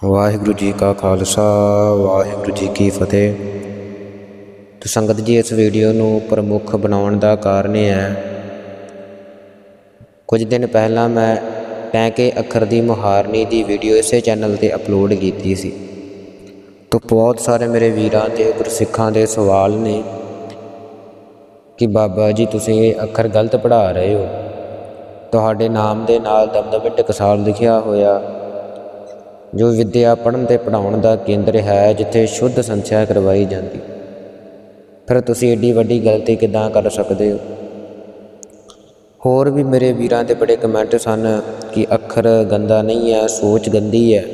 ਵਾਹਿਗੁਰੂ ਜੀ ਕਾ ਖਾਲਸਾ, ਵਾਹਿਗੁਰੂ ਜੀ ਕੀ ਫਤਿਹ। ਤੇ ਸੰਗਤ ਜੀ, ਇਸ ਵੀਡੀਓ ਨੂੰ ਪ੍ਰਮੁੱਖ ਬਣਾਉਣ ਦਾ ਕਾਰਨ ਇਹ ਹੈ, ਕੁਝ ਦਿਨ ਪਹਿਲਾਂ ਮੈਂ ਟੈਂਕੇ ਅੱਖਰ ਦੀ ਮੁਹਾਰਨੀ ਦੀ ਵੀਡੀਓ ਇਸੇ ਚੈਨਲ ਤੇ ਅਪਲੋਡ ਕੀਤੀ ਸੀ। ਤਾਂ ਬਹੁਤ ਸਾਰੇ ਮੇਰੇ ਵੀਰਾਂ ਤੇ ਗੁਰਸਿੱਖਾਂ ਦੇ ਸਵਾਲ ਨੇ ਕਿ ਬਾਬਾ ਜੀ, ਤੁਸੀਂ ਇਹ ਅੱਖਰ ਗਲਤ ਪੜ੍ਹਾ ਰਹੇ ਹੋ। ਤੁਹਾਡੇ ਨਾਮ ਦੇ ਨਾਲ ਦਮਦਮੇ ਟਕਸਾਲ ਲਿਖਿਆ ਹੋਇਆ। ਜੋ ਵਿਦਿਆ ਪੜ੍ਹਨ ਤੇ ਪੜਾਉਣ ਦਾ ਕੇਂਦਰ ਹੈ, ਜਿੱਥੇ ਸ਼ੁੱਧ ਸੰਥਿਆ ਕਰਵਾਈ ਜਾਂਦੀ। ਫਿਰ ਤੁਸੀਂ ਏਡੀ ਵੱਡੀ ਗਲਤੀ ਕਿਦਾਂ ਕਰ ਸਕਦੇ ਹੋ? ਹੋਰ ਵੀ ਮੇਰੇ ਵੀਰਾਂ ਦੇ ਬੜੇ ਕਮੈਂਟ ਸਨ ਕਿ ਅੱਖਰ ਗੰਦਾ ਨਹੀਂ ਹੈ, ਸੋਚ ਗੰਦੀ ਹੈ।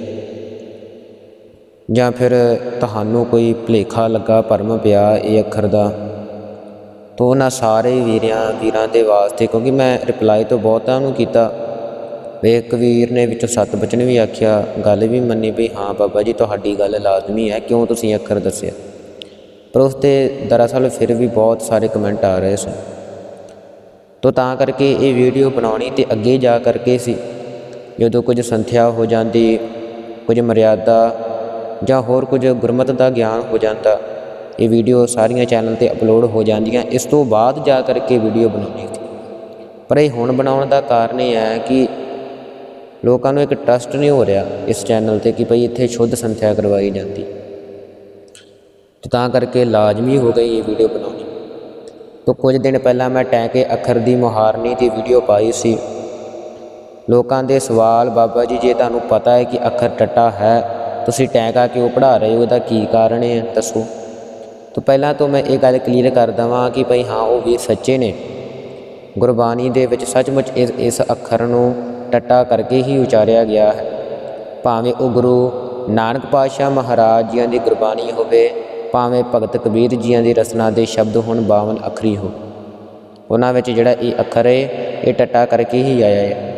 ਜਾਂ ਫਿਰ ਤੁਹਾਨੂੰ ਕੋਈ ਭੁਲੇਖਾ ਲੱਗਾ, ਭਰਮ ਪਿਆ ਇਹ ਅੱਖਰ ਦਾ? ਤੋ ਉਹਨਾਂ ਸਾਰੇ ਵੀਰਿਆਂ, ਵੀਰਾਂ ਦੇ ਵਾਸਤੇ, ਕਿਉਂਕਿ ਮੈਂ ਰਿਪਲਾਈ ਤੋਂ ਬਹੁਤਾਂ ਨੂੰ ਕੀਤਾ। ਵੀ ਇੱਕ ਵੀਰ ਨੇ ਵਿੱਚੋਂ ਸੱਤ ਬਚਨ ਵੀ ਆਖਿਆ, ਗੱਲ ਵੀ ਮੰਨੀ ਵੀ ਹਾਂ ਬਾਬਾ ਜੀ, ਤੁਹਾਡੀ ਗੱਲ ਲਾਜ਼ਮੀ ਹੈ, ਕਿਉਂ ਤੁਸੀਂ ਅੱਖਰ ਦੱਸਿਆ? ਪਰ ਉਸ 'ਤੇ ਦਰਅਸਲ ਫਿਰ ਵੀ ਬਹੁਤ ਸਾਰੇ ਕਮੈਂਟ ਆ ਰਹੇ ਸਨ। ਤੋ ਤਾਂ ਕਰਕੇ ਇਹ ਵੀਡੀਓ ਬਣਾਉਣੀ ਤੇ ਅੱਗੇ ਜਾ ਕਰਕੇ ਸੀ। ਜਦੋਂ ਕੁਝ ਸੰਥਿਆ ਹੋ ਜਾਂਦੀ, ਕੁਝ ਮਰਿਆਦਾ ਜਾਂ ਹੋਰ ਕੁਝ ਗੁਰਮਤ ਦਾ ਗਿਆਨ ਹੋ ਜਾਂਦਾ, ਇਹ ਵੀਡੀਓ ਸਾਰੀਆਂ ਚੈਨਲ ਤੇ ਅਪਲੋਡ ਹੋ ਜਾਂਦੀਆਂ। ਇਸ ਤੋਂ ਬਾਅਦ ਜਾ ਕਰਕੇ ਵੀਡੀਓ ਬਣਾਉਣੀ ਪਰ ਇਹ ਹੁਣ ਬਣਾਉਣ ਦਾ ਕਾਰਨ ਇਹ ਹੈ ਕਿ ਲੋਕਾਂ ਨੂੰ ਇੱਕ ਟਰਸਟ ਨਹੀਂ ਹੋ ਰਿਹਾ ਇਸ ਚੈਨਲ ਤੇ ਕਿ ਭਈ ਇੱਥੇ ਸ਼ੁੱਧ ਸੰਥਿਆ ਕਰਵਾਈ ਜਾਂਦੀ। ਤੇ ਤਾਂ ਕਰਕੇ ਲਾਜ਼ਮੀ ਹੋ ਗਈ ਇਹ ਵੀਡੀਓ ਬਣਾਉਣੀ। ਤੋਂ ਕੁਝ ਦਿਨ ਪਹਿਲਾਂ ਮੈਂ ਟੈਂਕੇ ਅੱਖਰ ਦੀ ਮੁਹਾਰਨੀ ਦੀ ਵੀਡੀਓ ਪਾਈ ਸੀ। ਲੋਕਾਂ ਦੇ ਸਵਾਲ, ਬਾਬਾ ਜੀ, ਜੇ ਤੁਹਾਨੂੰ ਪਤਾ ਹੈ ਕਿ ਅੱਖਰ ਟੱਟਾ ਹੈ, ਤੁਸੀਂ ਟੈਂਕਾ ਕਿਉਂ ਪੜ੍ਹਾ ਰਹੇ ਹੋ ਇਹਦਾ ਕੀ ਕਾਰਨ ਹੈ, ਦੱਸੋ। ਤੋਂ ਪਹਿਲਾਂ ਤੋਂ ਮੈਂ ਇਹ ਗੱਲ ਕਲੀਅਰ ਕਰ ਦਵਾਂ ਕਿ ਭਈ ਹਾਂ, ਉਹ ਵੀ ਸੱਚੇ ਨੇ। ਗੁਰਬਾਣੀ ਦੇ ਵਿੱਚ ਸੱਚਮੁੱਚ ਇਸ ਅੱਖਰ ਨੂੰ ਟੱਟਾ ਕਰਕੇ ਹੀ ਉਚਾਰਿਆ ਗਿਆ ਹੈ। ਭਾਵੇਂ ਉਹ ਗੁਰੂ ਨਾਨਕ ਪਾਤਸ਼ਾਹ ਮਹਾਰਾਜ ਜੀਆਂ ਦੀ ਗੁਰਬਾਣੀ ਹੋਵੇ, ਭਾਵੇਂ ਭਗਤ ਕਬੀਰ ਜੀਆਂ ਦੀ ਰਚਨਾ ਦੇ ਸ਼ਬਦ ਹੋਣ 52 ਅੱਖਰੀ ਹੋ। ਉਹਨਾਂ ਵਿੱਚ ਜਿਹੜਾ ਇਹ ਅੱਖਰ ਹੈ ਇਹ ਟੱਟਾ ਕਰਕੇ ਹੀ ਆਇਆ ਹੈ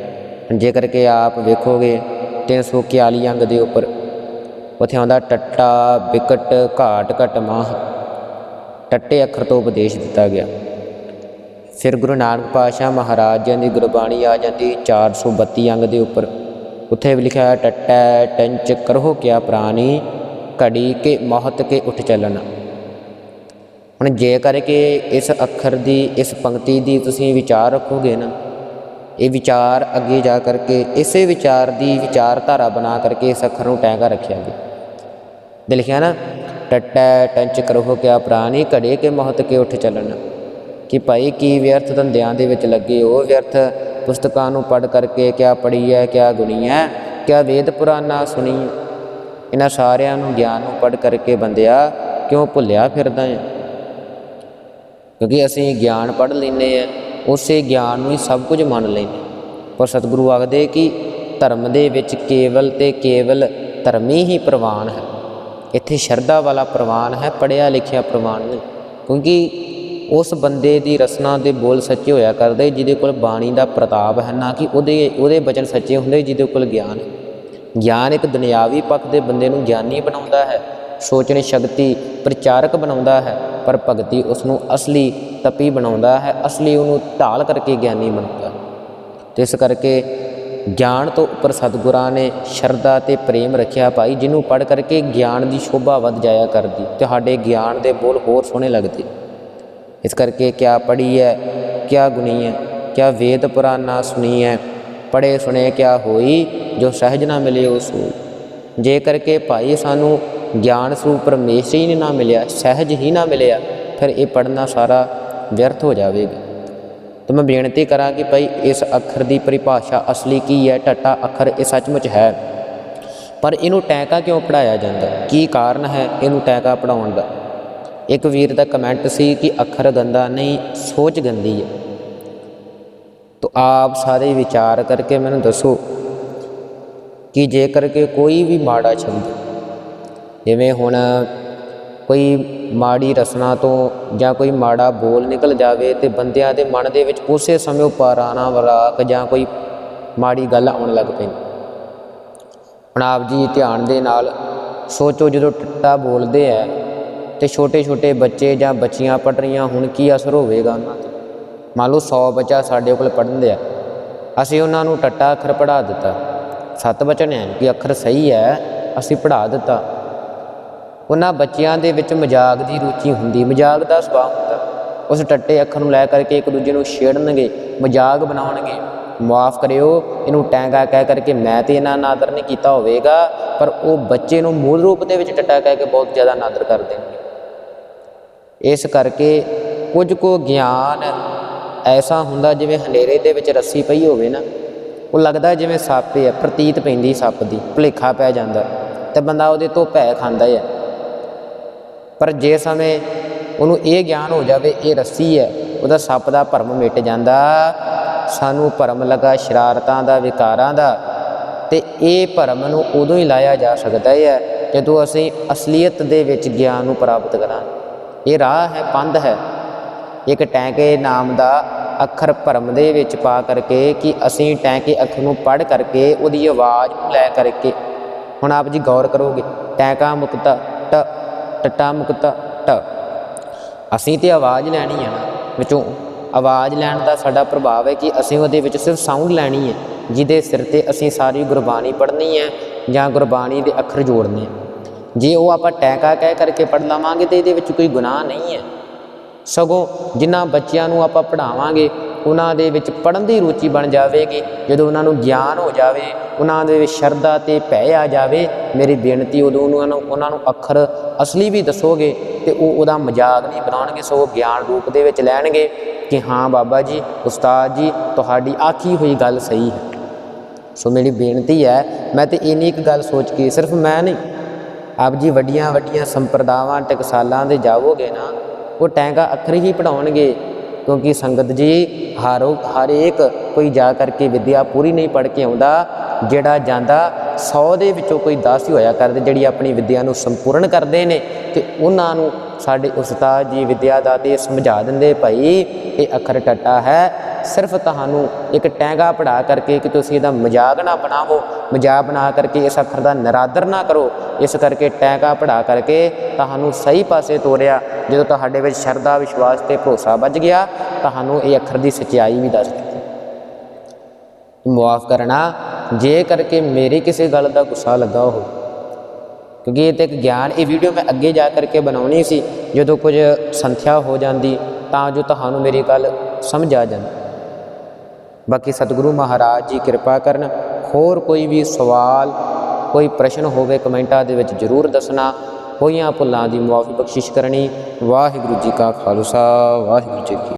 ਜੇਕਰ ਕਿ ਆਪ ਵੇਖੋਗੇ 341 ਅੰਗ ਦੇ ਉੱਪਰ, ਉੱਥੇ ਆਉਂਦਾ, ਟੱਟਾ ਵਿਕਟ ਘਾਟ, ਘਟ, ਮਾਹ। ਟੱਟੇ ਅੱਖਰ ਤੋਂ ਉਪਦੇਸ਼ ਦਿੱਤਾ ਗਿਆ। ਫਿਰ ਗੁਰੂ ਨਾਨਕ ਪਾਤਸ਼ਾਹ ਮਹਾਰਾਜ ਜੀ ਦੀ ਗੁਰਬਾਣੀ ਆ ਜਾਂਦੀ 432 ਅੰਗ ਦੇ ਉੱਪਰ। ਉੱਥੇ ਵੀ ਲਿਖਿਆ ਟੱਟੈ ਟੰਚ ਕਰੋ ਕਿਆ ਪ੍ਰਾਣੀ, ਘੜੀ ਕੇ ਮਹਤ ਕੇ ਉੱਠ ਚੱਲਣਾ। ਹੁਣ ਜੇ ਕਰਕੇ ਇਸ ਅੱਖਰ ਦੀ, ਇਸ ਪੰਕਤੀ ਦੀ ਤੁਸੀਂ ਵਿਚਾਰ ਰੱਖੋਗੇ ਨਾ, ਇਹ ਵਿਚਾਰ ਅੱਗੇ ਜਾ ਕਰਕੇ, ਇਸੇ ਵਿਚਾਰ ਦੀ ਵਿਚਾਰਧਾਰਾ ਬਣਾ ਕਰਕੇ ਇਸ ਅੱਖਰ ਨੂੰ ਟੈਂਗਾ ਰੱਖਿਆ ਗਿਆ ਦੇ ਲਿਖਿਆ ਨਾ, ਟੱਟੈ ਟੰਚ ਕਰੋ ਕਿਆ ਪ੍ਰਾਣੀ, ਘੜੇ ਕੇ ਮਹਤ ਕੇ ਉੱਠ ਚੱਲਣਾ। ਕਿ ਭਾਈ ਕੀ ਵਿਅਰਥ ਧੰਦਿਆਂ ਦੇ ਵਿੱਚ ਲੱਗੇ? ਹੋ ਵਿਅਰਥ ਪੁਸਤਕਾਂ ਨੂੰ ਪੜ੍ਹ ਕਰਕੇ ਕਿਆ ਪੜ੍ਹੀ ਹੈ ਕਿਆ ਗੁਣੀ ਹੈ ਕਿਆ ਵੇਦ ਪੁਰਾਨਾ ਸੁਣੀ? ਇਹਨਾਂ ਸਾਰਿਆਂ ਨੂੰ ਗਿਆਨ ਨੂੰ ਪੜ੍ਹ ਕਰਕੇ ਬੰਦਿਆ ਕਿਉਂ ਭੁੱਲਿਆ ਫਿਰਦਾ ਹੈ ਕਿਉਂਕਿ ਅਸੀਂ ਗਿਆਨ ਪੜ੍ਹ ਲੈਨੇ ਆ, ਉਸੇ ਗਿਆਨ ਨੂੰ ਹੀ ਸਭ ਕੁਝ ਮੰਨ ਲੈਨੇ ਪਰ ਸਤਿਗੁਰੂ ਆਖਦੇ ਕਿ ਧਰਮ ਦੇ ਵਿੱਚ ਕੇਵਲ ਤੇ ਕੇਵਲ ਧਰਮੀ ਹੀ ਪ੍ਰਵਾਨ ਹੈ। ਇੱਥੇ ਸ਼ਰਧਾ ਵਾਲਾ ਪ੍ਰਵਾਨ ਹੈ ਪੜਿਆ ਲਿਖਿਆ ਪ੍ਰਵਾਨ ਨਹੀਂ। ਕਿਉਂਕਿ ਉਸ ਬੰਦੇ ਦੀ ਰਸਨਾ ਦੇ ਬੋਲ ਸੱਚੇ ਹੋਇਆ ਕਰਦੇ, ਜਿਹਦੇ ਕੋਲ ਬਾਣੀ ਦਾ ਪ੍ਰਤਾਪ ਹੈ ਨਾ ਕਿ ਉਹਦੇ ਉਹਦੇ ਬਚਨ ਸੱਚੇ ਹੁੰਦੇ, ਜਿਹਦੇ ਕੋਲ ਗਿਆਨ। ਗਿਆਨ ਇੱਕ ਦੁਨਿਆਵੀ ਪੱਖ ਦੇ ਬੰਦੇ ਨੂੰ ਗਿਆਨੀ ਬਣਾਉਂਦਾ ਹੈ, ਸੋਚਣ ਸ਼ਕਤੀ ਪ੍ਰਚਾਰਕ ਬਣਾਉਂਦਾ ਹੈ, ਪਰ ਭਗਤੀ ਉਸ ਨੂੰ ਅਸਲੀ ਤਪੀ ਬਣਾਉਂਦਾ ਹੈ, ਅਸਲੀ ਉਹਨੂੰ ਢਾਲ ਕਰਕੇ ਗਿਆਨੀ ਬਣਾਉਂਦਾ। ਹੈ ਤੇ ਇਸ ਕਰਕੇ ਗਿਆਨ ਤੋਂ ਉੱਪਰ ਸਤਿਗੁਰਾਂ ਨੇ ਸ਼ਰਧਾ ਤੇ ਪ੍ਰੇਮ ਰੱਖਿਆ ਭਾਈ, ਜਿਹਨੂੰ ਪੜ੍ਹ ਕਰਕੇ ਗਿਆਨ ਦੀ ਸ਼ੋਭਾ ਵੱਧ ਜਾਇਆ ਕਰਦੀ। ਤੁਹਾਡੇ ਗਿਆਨ ਦੇ ਬੋਲ ਹੋਰ ਸੋਹਣੇ ਲੱਗਦੇ। ਇਸ ਕਰਕੇ ਕਿਆ ਪੜ੍ਹੀ ਹੈ, ਕਿਆ ਗੁਣੀ ਹੈ, ਕਿਆ ਵੇਦ ਪੁਰਾਨਾ ਸੁਣੀ ਹੈ ਪੜੇ ਸੁਣੇ ਕਿਆ ਹੋਈ, ਜੋ ਸਹਿਜ ਨਾ ਮਿਲੇ ਉਸ ਜੇ ਕਰਕੇ ਭਾਈ ਸਾਨੂੰ ਗਿਆਨ ਸਰੂਪ ਪਰਮੇਸ਼ਰ ਹੀ ਨਾ ਮਿਲਿਆ, ਸਹਿਜ ਹੀ ਨਾ ਮਿਲਿਆ, ਫਿਰ ਇਹ ਪੜਨਾ ਸਾਰਾ ਵਿਅਰਥ ਹੋ ਜਾਵੇਗਾ। ਤਾਂ ਮੈਂ ਬੇਨਤੀ ਕਰਾਂ ਕਿ ਭਾਈ ਇਸ ਅੱਖਰ ਦੀ ਪਰਿਭਾਸ਼ਾ ਅਸਲੀ ਕੀ ਹੈ, ਟੱਟਾ ਅੱਖਰ ਇਹ ਸੱਚਮੁੱਚ ਹੈ। ਪਰ ਇਹਨੂੰ ਟੈਂਕਾ ਕਿਉਂ ਪੜਾਇਆ ਜਾਂਦਾ? ਕੀ ਕਾਰਨ ਹੈ ਇਹਨੂੰ ਟੈਂਕਾ ਪੜਾਉਣ ਦਾ? ਇੱਕ ਵੀਰ ਦਾ ਕਮੈਂਟ ਸੀ ਕਿ ਅੱਖਰ ਗੰਦਾ ਨਹੀਂ, ਸੋਚ ਗੰਦੀ ਹੈ। ਤੋ ਆਪ ਸਾਰੇ ਵਿਚਾਰ ਕਰਕੇ ਮੈਨੂੰ ਦੱਸੋ ਕਿ ਜੇਕਰ ਕਿ ਕੋਈ ਵੀ ਮਾੜਾ ਸ਼ਬਦ, ਜਿਵੇਂ ਹੁਣ ਕੋਈ ਮਾੜੀ ਰਸਨਾ ਤੋਂ ਜਾਂ ਕੋਈ ਮਾੜਾ ਬੋਲ ਨਿਕਲ ਜਾਵੇ ਤੇ ਬੰਦਿਆਂ ਦੇ ਮਨ ਦੇ ਵਿੱਚ ਉਸੇ ਸਮੇਂ ਉੱਪਰ ਆਣਾ ਵਰਾਕ ਜਾਂ ਕੋਈ ਮਾੜੀ ਗੱਲ ਆਉਣ ਲੱਗ ਪੈਂਦੀ ਹੁਣ ਆਪ ਜੀ ਧਿਆਨ ਦੇ ਨਾਲ ਸੋਚੋ ਜਦੋਂ ਟੱਟਾ ਬੋਲਦੇ ਆ ਤੇ ਛੋਟੇ ਛੋਟੇ ਬੱਚੇ ਜਾਂ ਬੱਚੀਆਂ ਪੜ ਰਹੀਆਂ ਹੁਣ ਕੀ ਅਸਰ ਹੋਵੇਗਾ? ਉਹਨਾਂ ਤੇ ਮੰਨ ਲਓ 100 ਬੱਚਾ ਸਾਡੇ ਕੋਲ ਪੜ੍ਹਨ ਦਿਆ ਅਸੀਂ ਉਹਨਾਂ ਨੂੰ ਟੱਟਾ ਅੱਖਰ ਪੜ੍ਹਾ ਦਿੱਤਾ। ਸੱਤ ਬਚਨ ਹੈ ਕਿ ਅੱਖਰ ਸਹੀ ਹੈ, ਅਸੀਂ ਪੜ੍ਹਾ ਦਿੱਤਾ। ਉਹਨਾਂ ਬੱਚਿਆਂ ਦੇ ਵਿੱਚ ਮਜ਼ਾਕ ਦੀ ਰੁਚੀ ਹੁੰਦੀ, ਮਜ਼ਾਕ ਦਾ ਸੁਭਾਅ ਹੁੰਦਾ। ਉਸ ਟੱਟੇ ਅੱਖਰ ਨੂੰ ਲੈ ਕਰਕੇ ਇੱਕ ਦੂਜੇ ਨੂੰ ਛੇੜਨਗੇ, ਮਜ਼ਾਕ ਬਣਾਉਣਗੇ। ਮਾਫ ਕਰਿਓ, ਇਹਨੂੰ ਟੈਂਗਾ ਕਹਿ ਕਰਕੇ ਮੈਂ ਤੇ ਇਹਨਾਂ ਨਾਦਰ ਨਹੀਂ ਕੀਤਾ ਹੋਵੇਗਾ, ਪਰ ਉਹ ਬੱਚੇ ਨੂੰ ਮੂਲ ਰੂਪ ਦੇ ਵਿੱਚ ਟੱਟਾ ਕਹਿ ਕੇ ਬਹੁਤ ਜ਼ਿਆਦਾ ਨਾਦਰ ਕਰ ਦੇਣਗੇ। ਇਸ ਕਰਕੇ ਕੁਝ ਕੋ ਗਿਆਨ ਐਸਾ ਹੁੰਦਾ ਜਿਵੇਂ ਹਨੇਰੇ ਦੇ ਵਿੱਚ ਰੱਸੀ ਪਈ ਹੋਵੇ ਨਾ, ਉਹ ਲੱਗਦਾ ਜਿਵੇਂ ਸੱਪ ਹੈ ਪ੍ਰਤੀਤ ਪੈਂਦੀ ਸੱਪ ਦੀ, ਭੁਲੇਖਾ ਪੈ ਜਾਂਦਾ। ਤੇ ਬੰਦਾ ਉਹਦੇ ਤੋਂ ਭੈ ਖਾਂਦਾ ਹੈ ਪਰ ਜੇ ਸਮੇਂ ਉਹਨੂੰ ਇਹ ਗਿਆਨ ਹੋ ਜਾਵੇ, ਇਹ ਰੱਸੀ ਹੈ, ਉਹਦਾ ਸੱਪ ਦਾ ਭਰਮ ਮਿਟ ਜਾਂਦਾ। ਸਾਨੂੰ ਭਰਮ ਲਗਾ ਸ਼ਰਾਰਤਾਂ ਦਾ, ਵਿਕਾਰਾਂ ਦਾ, ਤੇ ਇਹ ਭਰਮ ਨੂੰ ਉਦੋਂ ਹੀ ਲਾਇਆ ਜਾ ਸਕਦਾ ਹੈ ਜਦੋਂ ਅਸੀਂ ਅਸਲੀਅਤ ਦੇ ਵਿੱਚ ਗਿਆਨ ਨੂੰ ਪ੍ਰਾਪਤ ਕਰਾਂਗੇ। ਇਹ ਰਾਹ ਹੈ ਪੰਧ ਹੈ। ਇੱਕ ਟੈਂਕੇ ਨਾਮ ਦਾ ਅੱਖਰ ਭਰਮ ਦੇ ਵਿੱਚ ਪਾ ਕਰਕੇ ਕਿ ਅਸੀਂ ਟੈਂਕੇ ਅੱਖਰ ਨੂੰ ਪੜ੍ਹ ਕਰਕੇ ਉਹਦੀ ਆਵਾਜ਼ ਨੂੰ ਲੈ ਕਰਕੇ। ਹੁਣ ਆਪ ਜੀ ਗੌਰ ਕਰੋਗੇ, ਟੈਂਕਾ ਮੁਕਤਾ ਟ, ਟਟਾ ਮੁਕਤਾ ਟ। ਅਸੀਂ ਤੇ ਆਵਾਜ਼ ਲੈਣੀ ਹੈ ਨਾ, ਵਿੱਚੋਂ ਆਵਾਜ਼ ਲੈਣ ਦਾ ਸਾਡਾ ਪ੍ਰਭਾਵ ਹੈ ਕਿ ਅਸੀਂ ਉਹਦੇ ਵਿੱਚ ਸਿਰਫ ਸਾਊਂਡ ਲੈਣੀ ਹੈ, ਜਿਹਦੇ ਸਿਰ ਤੇ ਅਸੀਂ ਸਾਰੀ ਗੁਰਬਾਣੀ ਪੜ੍ਹਨੀ ਹੈ ਜਾਂ ਗੁਰਬਾਣੀ ਦੇ ਅੱਖਰ ਜੋੜਨੇ ਹੈ। ਜੇ ਉਹ ਆਪਾਂ ਟੈਂਕਾ ਕਹਿ ਕਰਕੇ ਪੜ੍ਹ ਲਵਾਂਗੇ ਤੇ ਇਹਦੇ ਵਿੱਚ ਕੋਈ ਗੁਨਾਹ ਨਹੀਂ ਹੈ। ਸਗੋਂ ਜਿਨ੍ਹਾਂ ਬੱਚਿਆਂ ਨੂੰ ਆਪਾਂ ਪੜ੍ਹਾਵਾਂਗੇ, ਉਹਨਾਂ ਦੇ ਵਿੱਚ ਪੜ੍ਹਨ ਦੀ ਰੁਚੀ ਬਣ ਜਾਵੇਗੀ, ਜਦੋਂ ਉਹਨਾਂ ਨੂੰ ਗਿਆਨ ਹੋ ਜਾਵੇ, ਉਹਨਾਂ ਦੇ ਵਿੱਚ ਸ਼ਰਧਾ ਤੇ ਭੈ ਆ ਜਾਵੇ, ਮੇਰੀ ਬੇਨਤੀ ਉਦੋਂ ਉਹਨਾਂ ਨੂੰ ਉਹਨਾਂ ਨੂੰ ਅੱਖਰ ਅਸਲੀ ਵੀ ਦੱਸੋਗੇ ਤੇ ਉਹ ਉਹਦਾ ਮਜ਼ਾਕ ਨਹੀਂ ਬਣਾਉਣਗੇ, ਸਗੋਂ ਗਿਆਨ ਰੂਪ ਦੇ ਵਿੱਚ ਲੈਣਗੇ ਕਿ ਹਾਂ ਬਾਬਾ ਜੀ, ਉਸਤਾਦ ਜੀ, ਤੁਹਾਡੀ ਆਖੀ ਹੋਈ ਗੱਲ ਸਹੀ ਹੈ। ਸੋ ਮੇਰੀ ਬੇਨਤੀ ਹੈ, ਮੈਂ ਤੇ ਇੰਨੀ ਇੱਕ ਗੱਲ ਸੋਚ ਕੇ ਸਿਰਫ ਮੈਂ ਨਹੀਂ ਆਪ ਜੀ ਵੱਡੀਆਂ ਵੱਡੀਆਂ ਸੰਪਰਦਾਵਾਂ, ਟਕਸਾਲਾਂ ਦੇ ਜਾਵੋਗੇ ਨਾ, ਉਹ ਟੈਂਗਾ ਅੱਖਰ ਹੀ ਪੜਾਉਣਗੇ, ਕਿਉਂਕਿ ਸੰਗਤ ਜੀ ਹਰੋ ਹਰ ਇੱਕ ਕੋਈ ਜਾ ਕਰਕੇ ਵਿਦਿਆ ਪੂਰੀ ਨਹੀਂ ਪੜ੍ਹ ਕੇ ਆਉਂਦਾ, ਜਿਹੜਾ ਜਾਂਦਾ 100 ਦੇ ਵਿੱਚੋਂ ਕੋਈ 10 ਹੀ ਹੋਇਆ ਕਰਦੇ, ਜਿਹੜੀ ਆਪਣੀ ਵਿਦਿਆ ਨੂੰ ਸੰਪੂਰਨ ਕਰਦੇ ਨੇ, ਤੇ ਉਹਨਾਂ ਨੂੰ ਸਾਡੇ ਉਸਤਾਦ ਜੀ ਵਿਦਿਆ ਦਾਤੇ ਸਮਝਾ ਦਿੰਦੇ, ਭਾਈ, ਇਹ ਅੱਖਰ ਟੱਟਾ ਹੈ ਸਿਰਫ ਤੁਹਾਨੂੰ ਇੱਕ ਟੈਂਗਾ ਪੜਾ ਕਰਕੇ ਕਿ ਤੁਸੀਂ ਇਹਦਾ ਮਜ਼ਾਕ ਨਾ ਬਣਾਵੋ, ਮਜ਼ਾਕ ਬਣਾ ਕਰਕੇ ਇਸ ਅੱਖਰ ਦਾ ਨਿਰਾਦਰ ਨਾ ਕਰੋ, ਇਸ ਕਰਕੇ ਟੈਂਗਾ ਪੜਾ ਕਰਕੇ ਤੁਹਾਨੂੰ ਸਹੀ ਪਾਸੇ ਤੋਰਿਆ। ਜਦੋਂ ਤੁਹਾਡੇ ਵਿੱਚ ਸ਼ਰਧਾ, ਵਿਸ਼ਵਾਸ ਤੇ ਭਰੋਸਾ ਵੱਜ ਗਿਆ, ਤੁਹਾਨੂੰ ਇਹ ਅੱਖਰ ਦੀ ਸਚਾਈ ਵੀ ਦੱਸ ਦਿੱਤੀ। ਮੁਆਫ ਕਰਨਾ, ਜੇ ਕਰਕੇ ਮੇਰੀ ਕਿਸੇ ਗੱਲ ਦਾ ਗੁੱਸਾ ਲੱਗਾ ਹੋ। ਕਿਉਂਕਿ ਇਹ ਤੇ ਇੱਕ ਗਿਆਨ, ਇਹ ਵੀਡੀਓ ਮੈਂ ਅੱਗੇ ਜਾ ਕਰਕੇ ਬਣਾਉਣੀ ਸੀ। ਜਦੋਂ ਕੁਝ ਸੰਥਿਆ ਹੋ ਜਾਂਦੀ, ਤਾਂ ਜੋ ਤੁਹਾਨੂੰ ਮੇਰੀ ਗੱਲ ਸਮਝ ਆ ਜਾਂਦੀ। ਬਾਕੀ ਸਤਿਗੁਰੂ ਮਹਾਰਾਜ ਜੀ ਕਿਰਪਾ ਕਰਨ, ਹੋਰ ਕੋਈ ਵੀ ਸਵਾਲ, ਕੋਈ ਪ੍ਰਸ਼ਨ ਹੋਵੇ ਕਮੈਂਟਾਂ ਦੇ ਵਿੱਚ ਜ਼ਰੂਰ ਦੱਸਣਾ। ਹੋਈਆਂ ਭੁੱਲਾਂ ਦੀ ਮੁਆਫੀ ਬਖਸ਼ਿਸ਼ ਕਰਨੀ। ਵਾਹਿਗੁਰੂ ਜੀ ਕਾ ਖਾਲਸਾ, ਵਾਹਿਗੁਰੂ ਜੀ ਕੀ